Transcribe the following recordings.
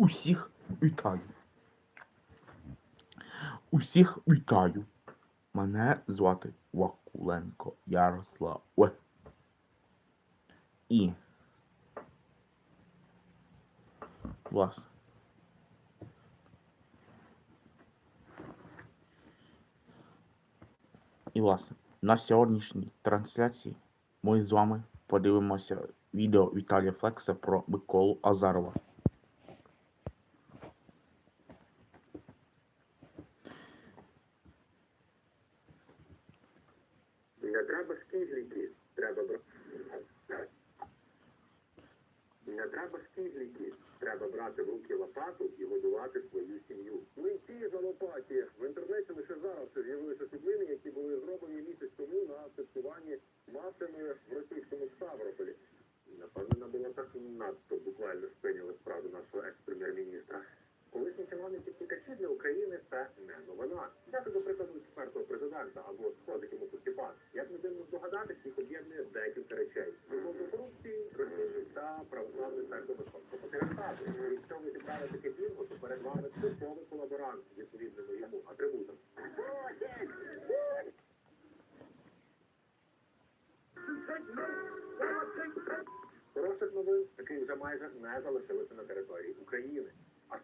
Усіх вітаю. Усіх вітаю. Мене звати Вакуленко Ярослав. І. Власне. І власне, на сьогоднішній трансляції ми з вами подивимося відео Віталія Флекса про Миколу Азарова. Не треба скигліки, треба брати. Не треба скигліки, треба брати в руки лопату і годувати свою сім'ю. Млинці за лопаті. В інтернеті лише зараз з'явилися світлини, які були зроблені місяць тому на святкуванні масами в російському Ставрополі. Напевно, не було так надто буквально спиняли справу нашого екс-прем'єр-міністра. Колишні чиновники втікачі для України це не новина. Взяти до прикладу президента або сходить йому постіпати. Як не дивно здогадатись, їх об'єднує декілька речей: до корупції, Росії та православний церкви московського патріархату. Якщо ви зібрали таке бінго, то перед вами типовий колаборант з відповідними йому атрибутами. Хороших новин таких вже майже не залишилося на території України. А з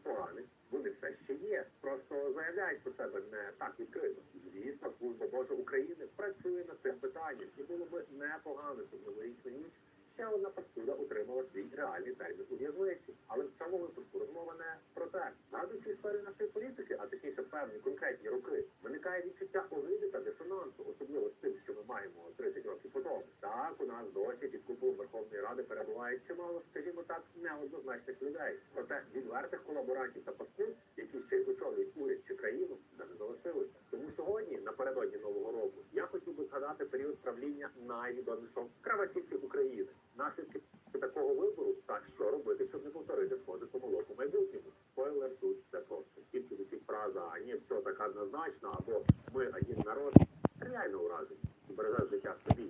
вони все ще є. Просто заявляють про себе не так відкрито. Звісно, служба Божа України працює над цим питанням, і було б непогано, щоб новорічну ніч ще одна паскуда отримала свій реальний термін у в'язниці. Але в цьому випадку розмова не про те. Нагадуючи історію нашої політики, а точніше певні конкретні роки, виникає відчуття огиди та дисонансу, особливо з тим, що ми маємо 30 років по тому. Так, у нас досі під куполом Верховної Ради перебуває чимало, скажімо так, неоднозначних людей. Проте відвертих колаборантів та паскуд, які ще й очолюють уряд чи країну, не залишилося. Тому сьогодні, напередодні нового року, я хотів би згадати період правління найвідомішого краватістів України. Наслідки такого вибору та що робити, щоб не повторити сходи помилок у майбутньому. Спойлер тут це просто. Тільки звучить фраза ні, все так однозначно, або ми один народ реально уразить і береже життя собі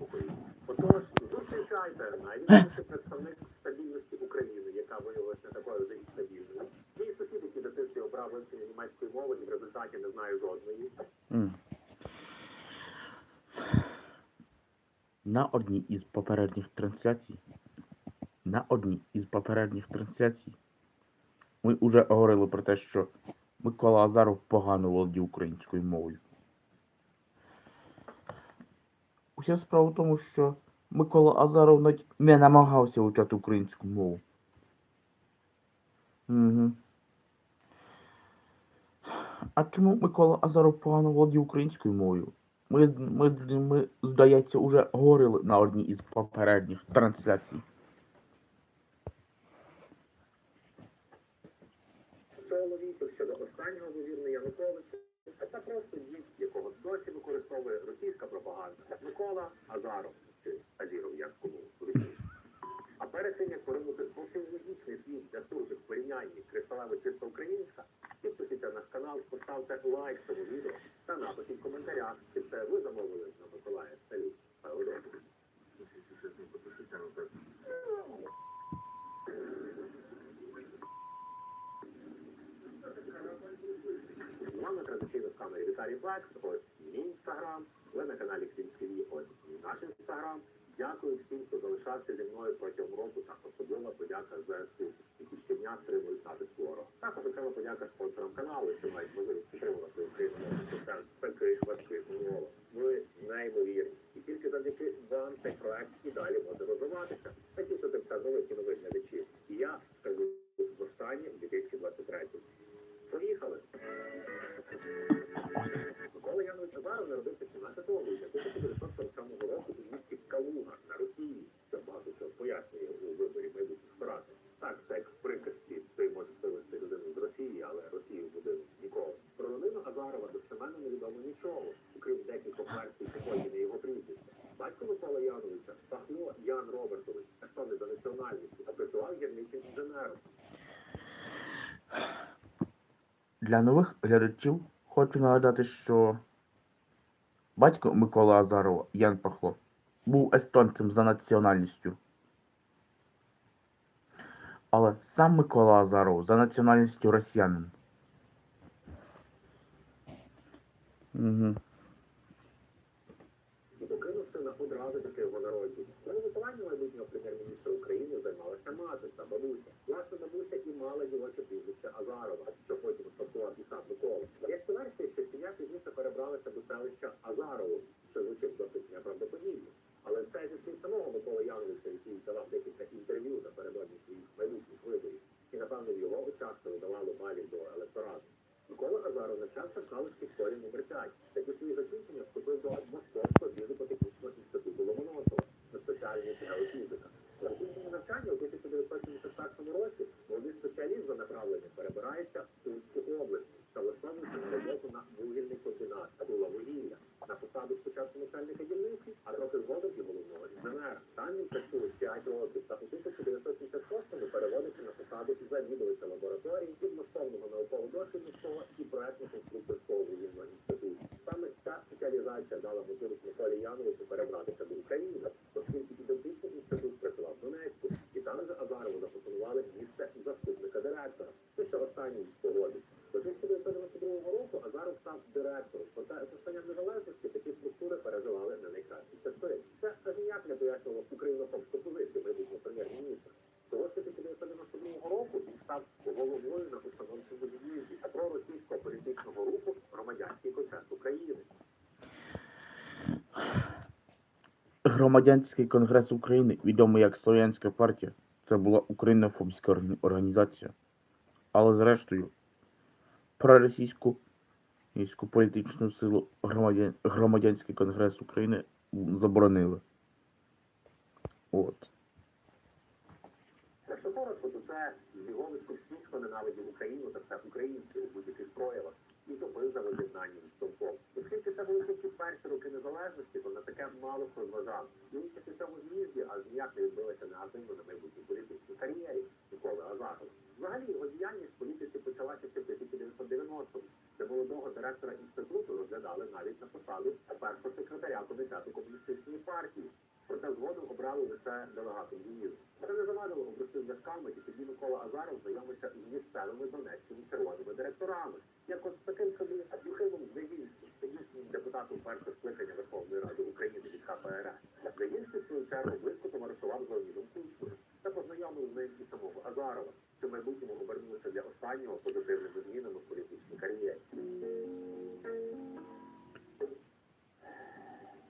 Україні. Отож, зустрічайте найвідоміший представник стабільності України, яка виявилася не такою вже і стабільною. Мій сусід, який дитинстві обрав вивчення німецької мови і в результаті не знає жодної. На одній із попередніх трансляцій. На одній із попередніх трансляцій ми вже говорили про те, що Микола Азаров погано володів українською мовою. Уся справа в тому, що Микола Азаров навіть не намагався вивчати українську мову. Угу. А чому Микола Азаров погано володів українською мовою? Ми, ми, ми, здається, уже говорили на одній із попередніх трансляцій. Щодо останнього ймовірно Януковича, це просто дід, якого досі використовує російська пропаганда. Микола Азаров чи Азіров, як кому як поринути зовсім світ для в порівнянні кристалево чисто українська, підпишіться на наш канал, поставте лайк цьому відео та напишіть в коментарях, чи це ви замовили на Миколая Салют. З вами традиційно в камері Віталій Флекс, ось мій інстаграм, ви на каналі Ксінський, ось і наш інстаграм. Дякую всім, хто залишався зі мною протягом року, та особлива подяка ЗСУ, які щодня стримують натиск ворога. Також окрема подяка спонсорам каналу, що мають можливість підтримувати Україну в таких важких умовах. Ви неймовірні. І тільки завдяки вам цей проект і далі може розвиватися. Такі що тим глядачів. великі я версій його прізвища. Батько Микола Яновича Пахно Ян Робертович, естонець за національністю, а працював гірничим інженером. Для нових глядачів хочу нагадати, що батько Микола Азарова, Ян Пахло, був естонцем за національністю. Але сам Микола Азаров за національністю росіянин. Угу. і покинув сина одразу його народження. Тому вихованням майбутнього прем'єр-міністра України займалася мати бабуся. Власне, бабуся і мала дівоче прізвище Азарова, що потім успадкував і сам Микола. Є версія, що сім'я пізніше перебралася до селища Азарово, що звучить досить неправдоподібно. Але це зі самого Миколи Яновича, який давав декілька інтерв'ю напередодні своїх майбутніх виборів, і напевно його очах це видавало балів до електорату. Микола Азаров навчався в школі номер 5. Такі свої закінчення вступив до Московського фізико-технічного інституту У 1971 році молодий спеціаліст за перебирається в Тульську область та влаштовується на вугільний комбінат Тула вугілля на посаду спочатку начальника дільниці, а трохи згодом і головного інженера. Там він працює 5 років та у 1976-му переводиться на посаду завідувача лабораторії підмосковного науково-дослідницького і проектно-конструкторського вугільного інституту. Саме ця спеціалізація дала можливість Миколі Яновичу перебратися до України, оскільки ідентичний інститут працював в Донецьку, і там же Азарову запропонували місце заступника директора. Це що останній погодив. До 1992 року Азаров став директором, проте з останням незалежності такі структури переживали не найкращі часи. Це аж ніяк не пояснювало українофобську позицію майбутнього прем'єр-міністра. Того ж 1992 року він став головою на установчому з'їзді проросійського політичного руху громадянський конгрес України. Громадянський конгрес України, відомий як Слов'янська партія, це була українофобська організація. Але зрештою, проросійську політичну силу громадян, громадянський конгрес України заборонили. От. Якщо коротко, то це збіговисько всіх, хто ненавидів Україну та все українське у будь-яких проявах і топив за воз'єднанням з Стовпом. Оскільки це були тільки перші роки незалежності, то на таке мало хто зважав. І участь у цьому з'їзді аж ніяк не відбилася негативно на майбутній політичній кар'єрі Миколи Азарова. Взагалі його діяльність в політиці почалася ще в 1990-му, де молодого директора інституту розглядали навіть на посаду першого секретаря комітету комуністичної партії. Проте згодом обрали лише делегатом з'їзду. Це не завадило обрати зв'язками, і тоді Микола Азаров знайомився з місцевими донецькими червоними директорами, як от з таким собі Юхимом Звягільським, депутатом першого скликання Верховної Ради України від. Звягільський, в свою чергу, близько товаришував з Леонідом Кучмою та познайомив з ним і самого Азарова, що в майбутньому обернулося для останнього позитивними змінами в політичній кар'єрі.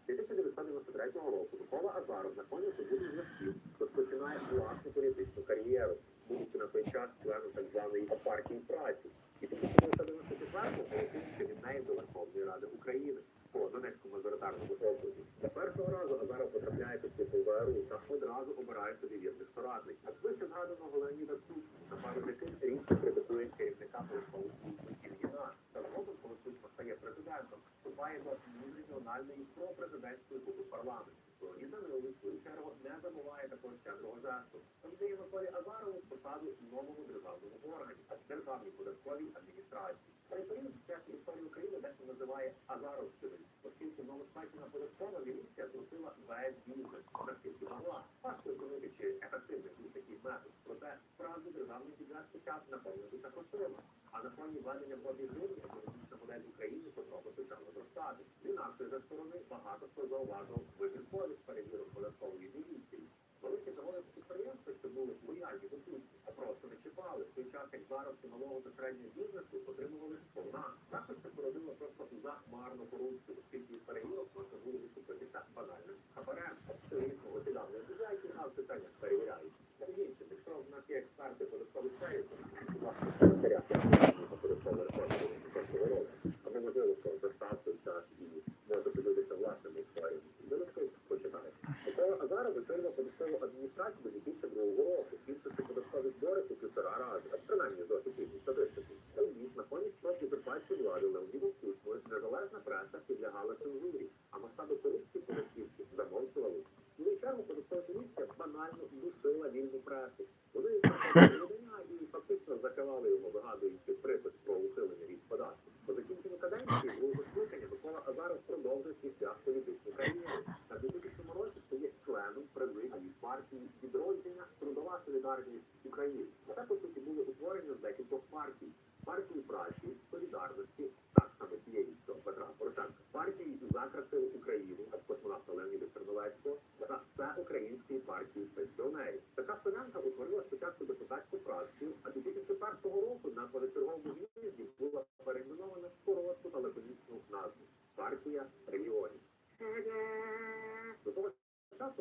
1993 року Микола Азаров на фоні свободи зв'язків розпочинає власну політичну кар'єру, будучи на той час членом так званої партії праці. І в 1994 голосуючи від неї до Верховної Ради України по Донецькому мажоритарному окрузі. Для першого разу Азаров потрапляє під ВРУ та одразу обирає собі вірних соратників. А вище згаданого Леоніда Кучма, на пару яких різко критикує керівника служби Ільїна. Та згодом, коли Кучма стає президентом, вступає до міжрегіональної пропрезидентської групи парламенту. В свою чергу, не забуває такого щедрого жесту. Дає Миколі Азарову посаду новому державному органі державній податковій адміністрації. Цей період в часі історії України дехто називає Азаровським, оскільки новоспечена податкова міліція трусила весь бізнес, наскільки могла. Важко чи ефективний був такий метод. Проте справді державний бюджет спочатку наповнювався коштами, а на фоні платних гривень економічна модель України потроху почала зростати. З інакшої же сторони багато хто зауважував вибірковість перевірок податкової міліції. Великі заводи підприємства, що були лояльні до Путіна, а просто не чіпали. В той час, як заробки малого та середнього бізнесу отримували сповна. Також це породило просто захмарну корупцію, оскільки перевірок можна було відкупитися банальним хабарем. Звісно, осідав не бюджеті, а в питаннях перевіряють. Тим іншим, якщо в нас є експерти податкових сфері, то власне секретаря податкової реформи 2004 року, або можливо, що час і може подивитися власними історіями. Додатково починає. Микола Азаров очолював податкову адміністрацію до 2002 року, збільшивши податкові збори у півтора рази, а принаймні за офіційні статистики. Тоді на фоні спроб узурпації влади Леонідом Кучмою незалежна преса підлягала цензурі, а масштаби корупції податківців замовчували. В свою чергу податкова поліція банально душила вільну. Вони і його, вигадуючи припис про ухилення від податків. По закінченню каденції другого скликання Микола Азаров продовжує свій шлях політичної кар'єри. На 2000 році стає членом президії партії відродження Трудова солідарність України. Це, по суті, було утворення з декількох партій. Партії праці, солідарності, так саме тієї, що Петра Порошенка, партії за красиву Україну, космонавта Леоніда Черновецького, та всеукраїнської партії пенсіонерів. Така солянка утворила спочатку депутатську фракцію, а 2004 року на позачерговому з'їзді була перейменована в коротку та лаконічну назву партія регіонів. До того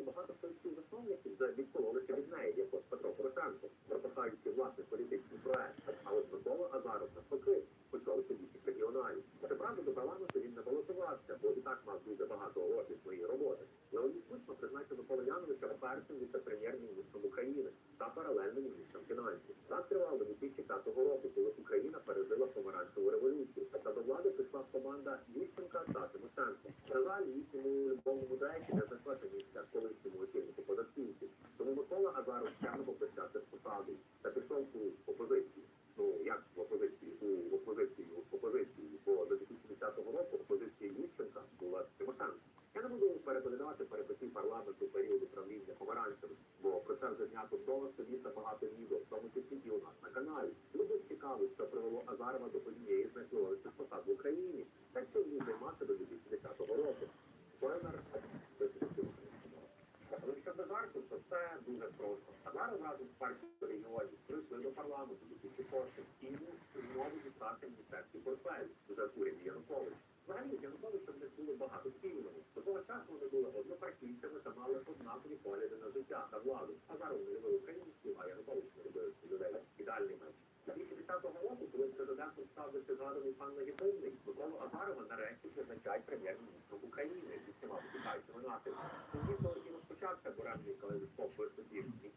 часу багато столицьких засновників вже відкололися від неї, як от Петро Порошенко, пропихаючи власний політичний проект. А от Микола Азаров навпаки почали подібних регіоналів. Щоправда, до парламенту він не балотувався, бо і так мав дуже багато офісної роботи. Леонід Кучма призначив Микола Яновича першим віце-прем'єр-міністром України та паралельним міністром фінансів. Так тривало до 2005 року, коли Україна пережила помаранчеву революцію. Та до влади прийшла команда Ющенка та Тимошенко. На жаль, їхньому любовному деякі не знайшлася місця колишньому очільнику податківців. Тому Микола Азаров попрощався з та пішов у опозицію. Ну як в опозиції? У опозицію в опозицію, бо до 2010 року опозиція Ющенка була Тимошенко. Я не буду переповідати перипетій парламенту періоду правління помаранчевих, бо про це вже знято довго собі та багато відео, в тому числі і у нас на каналі. Люди цікаво, що привело Азарова до однієї з найвпливовіших посад в Україні, та що він займався до 2010 року. Спойлер, але якщо без жартів, то все дуже просто. Азаров разом з партією регіонів прийшли до парламенту до 2008 і йому знову дістати міністерський портфель в уряді Януковича. Взагалі, з Януковичем в них було багато спільного. До того часу вони були однопартійцями та мали однакові погляди на життя та владу. Азаров не любив українців, а Янукович не любив людей. Ідеальний меч. 2010 року, коли президентом став згаданий пан Легітимний, Миколу Азарова нарешті призначають прем'єр-міністром України зі всіма витікаючими наслідками. Тоді, коли і розпочався буремний калейдоскоп виступів ніколи Янівця, що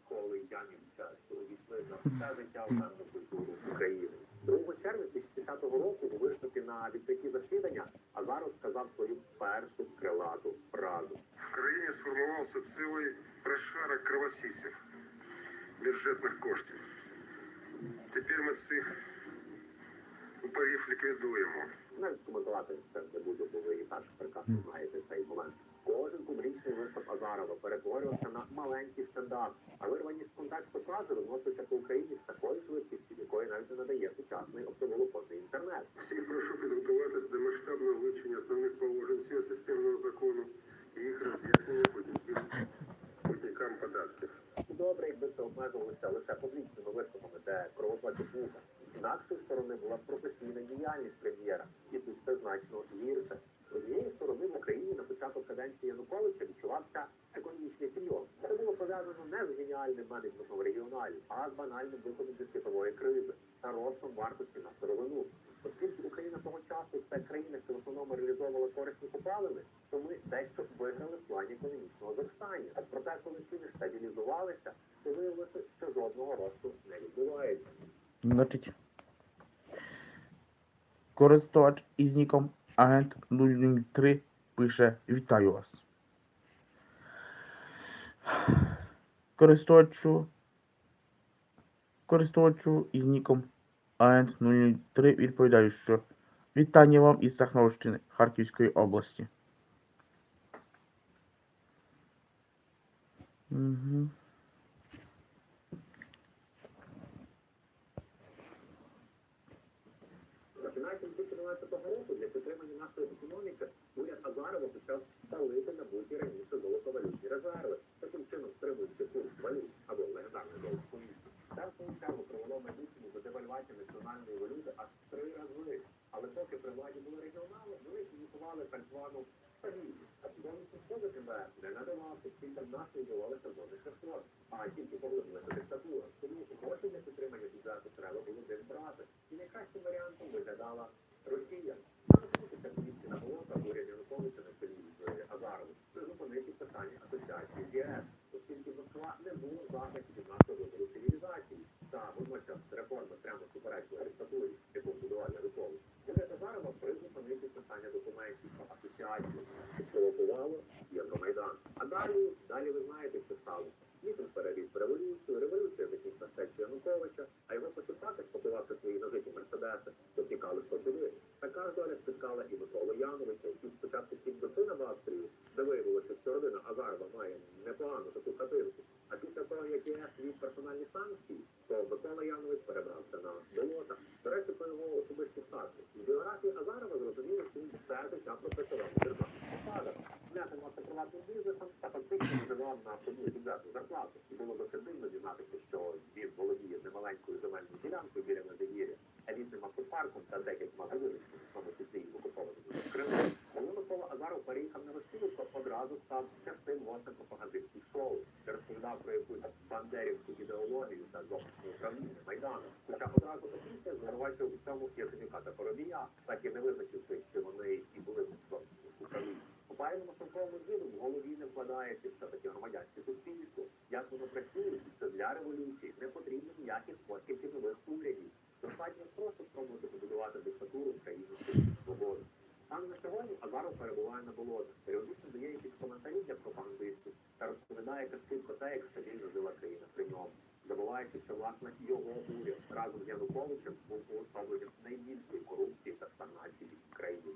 все життя певну культуру України. 2 червня 2010 року у виступі на відкритті засідання Азаров сказав свою першу крилату фразу. В країні сформувався цілий прошарок кровосісів бюджетних коштів. Тепер ми цих упорів ліквідуємо. Навіть коментувати це не буду, бо ви і так прекрасно знаєте цей момент. Кожен публічний виступ Азарова перетворювався на маленький стендап, а вирвані з контексту фрази виносяться по Україні з такою швидкістю, якої навіть не надає сучасний оптоволоконний інтернет. Всіх прошу підготуватись до масштабного вивчення основних положень цього системного закону і їх роз'яснення платникам податків. Добре, якби це обмежувалося лише публічними виступами, де кровоточить вуха. З сторони була професійна діяльність прем'єра, і тут це значно гірше. З однієї сторони в Україні на початок каденції Януковича відчувався економічний підйом. Це було пов'язано не з геніальним менеджментом регіоналів, а з банальним виходом зі світової кризи та ростом вартості на сировину. Оскільки Україна того часу це країна, що в основному реалізовувала корисні копалини, то ми дещо виграли в плані економічного зростання. Проте, коли ціни стабілізувалися, то виявилося, що жодного росту не відбувається. Значить, користувач із ніком агент 003 пише Вітаю вас. Користувачу користувачу із ніком агент 003 відповідаю, що вітання вам із Сахновщини Харківської області. Угу. Починаючи з 2012 року для підтримання нашої економіки уряд Азарова почав ставити на буті раніше золотовалютні резерви, таким чином стримуючи курс валют або легендарний долар комісії. Це в свою чергу привело майбутньому до девальвації національної валюти аж три рази. Але поки при владі були регіонали, вони імітували так звану стабільність. А повністю входити МВФ не надавався, оскільки в нас не відбувалися жодних а тільки поглиблена диктатура. Тому гроші для підтримання бюджету треба було десь брати. І найкращим варіантом виглядала Росія. Далі ви знаєте, що сталося. Мітинг переріс в революцію, революція закінчила статтю Януковича, а його почитати, спокувавши свої нажиті мерседеси, то тікали хто. Така доля спіткала і Миколу Яновича, який спочатку втік до сина в Австрію, де виявилося, що родина Азарова має непогану таку хатинку. А після того, як ЄС ввів персональні санкції, то Микола Янович перебрався на болота. До речі, про його особисті статки. З біографії Азарова зрозуміло, що він все життя пропрацював у державних посадах. Займався приватним бізнесом та фактично виживав на одну бюджетну зарплату. І було досить дивно дізнатися, що він володіє немаленькою земельною ділянкою біля Медигір'я, елітним автопарком та декількома вулицями, в тому числі і в окупованому Криму. Коли Микола Азаров переїхав на Росію, то одразу став частин власне пропагандистських шоу, де розповідав про якусь бандерівську ідеологію та зовнішнє управління Майданом. Хоча одразу опісля звинувачив у цьому Яценюка та так і не визначивши, що вони і були в управлінні. У правильному ділу в голові не вкладається все-таки громадянське суспільство. Як воно працює, що для революції не потрібно ніяких поспіхів нових урядів. Достатньо просто спробувати побудувати диктатуру в країні свободи. Саме на сьогодні Азаров перебуває на болотах, періодично дає якісь коментарі для пропагандистів та розповідає казки про те, як стабільно жила країна при ньому, забуваючи, що власне його уряд разом з Януковичем був уособленням найбільшої корупції та стагнації в країні.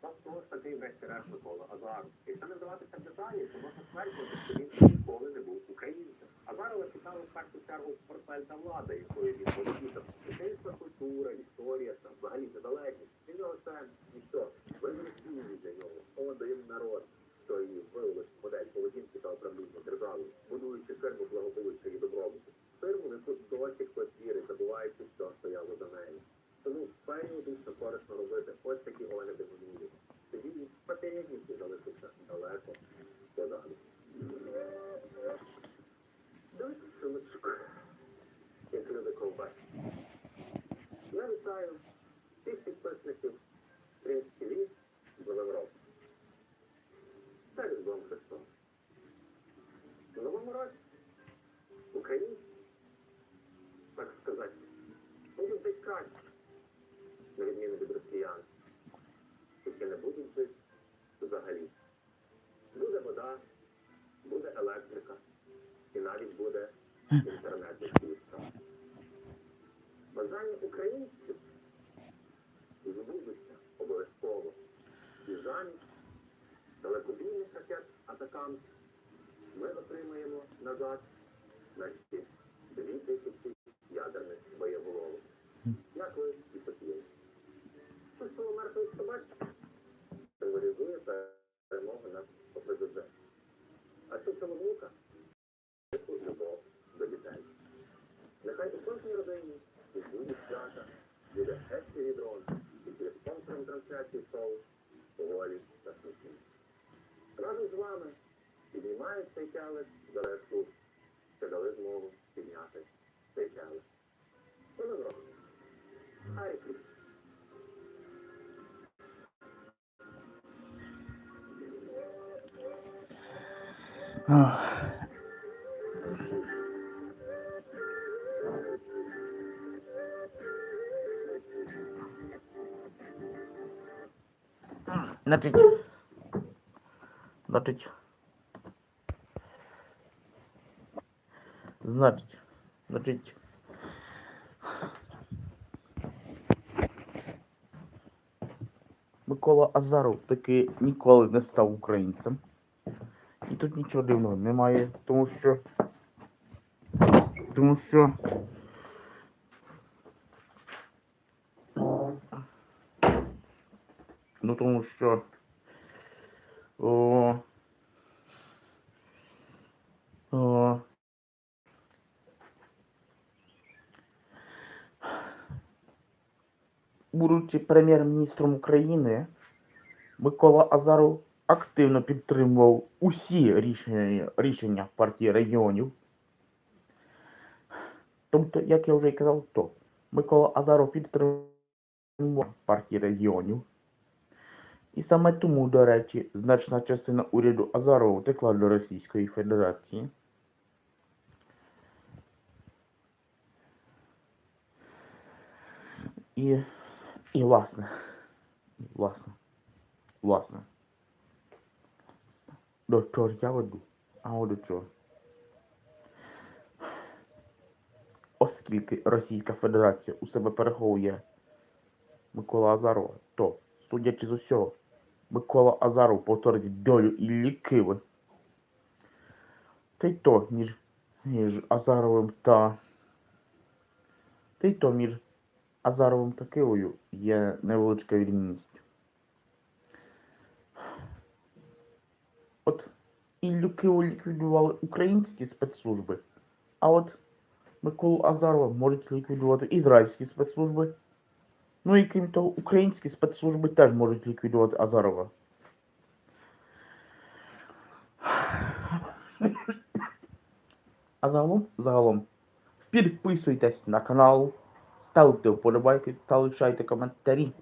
Тобто ж такий врешті-решт Микола Азаров. Якщо не вдаватися в деталі, то можна стверджувати, що він ніколи не був українцем. Азарова цікавив в першу чергу портфель та влада, якою він володів. Дитинська культура, історія та взагалі незалежність. Для нього це ніщо. Визначні для нього. Один народ, що і виявилось модель поведінки та управління державою, будуючи фирму благополуччя і добробуту. Фирму, в яку досі хтось вірить, забуваючи, що стояло за нею. Тому періодично корисно робити ось такі огляди минулі. Тоді і попередники залишаться далеко позаду. Дивись, синочок, як люди ковбасі. Я вітаю всіх підписників Стрімський TV з Новим роком. Та Різдвом Христом. В новому році українці, так сказати, будуть жити краще, на відміну від росіян, які не будуть жити взагалі. Буде вода, буде електрика, і навіть буде інтернет відповідка. Бажання українців збудуться обов'язково. І замість далекобійних ракет атакам ми отримаємо назад наші дві тисячі ядерних боєголовок. Як ви і хотіли. Чувство мертвих собак символізує перемогу над ОПЗЖ. А чувство внука – любов до дітей. Нехай у кожній родині і буде свята, буде ефірі дрон, і під спонсором трансляції шоу поволі та сміхи. Разом з вами піднімають цей келих за решту, що дали змогу підняти цей келих. Новим роком. Харі Кріс. Ах. Значить, значить, Микола Азаров таки ніколи не став українцем. І тут нічого дивного немає, тому що. Тому що. Ну тому що. О, о, будучи прем'єр-міністром України, Микола Азаров активно підтримував усі рішення, рішення партії регіонів. Тобто, як я вже казав, то Микола Азаров підтримував партії регіонів. І саме тому, до речі, значна частина уряду Азарова втекла до Російської Федерації. І, і власне, власне, власне. До чого я веду? А до чого? Оскільки Російська Федерація у себе переховує Микола Азарова, то, судячи з усього, Микола Азаров повторить долю Іллі Киви. Та й то, ніж між Азаровим та. Та й то між Азаровим та Кивою є невеличка відмінність. От Іллю Киву ліквідували українські спецслужби, а от Миколу Азарова можуть ліквідувати ізраїльські спецслужби. Ну і крім того, українські спецслужби теж можуть ліквідувати Азарова. А загалом, загалом, підписуйтесь на канал, ставте вподобайки та лишайте коментарі.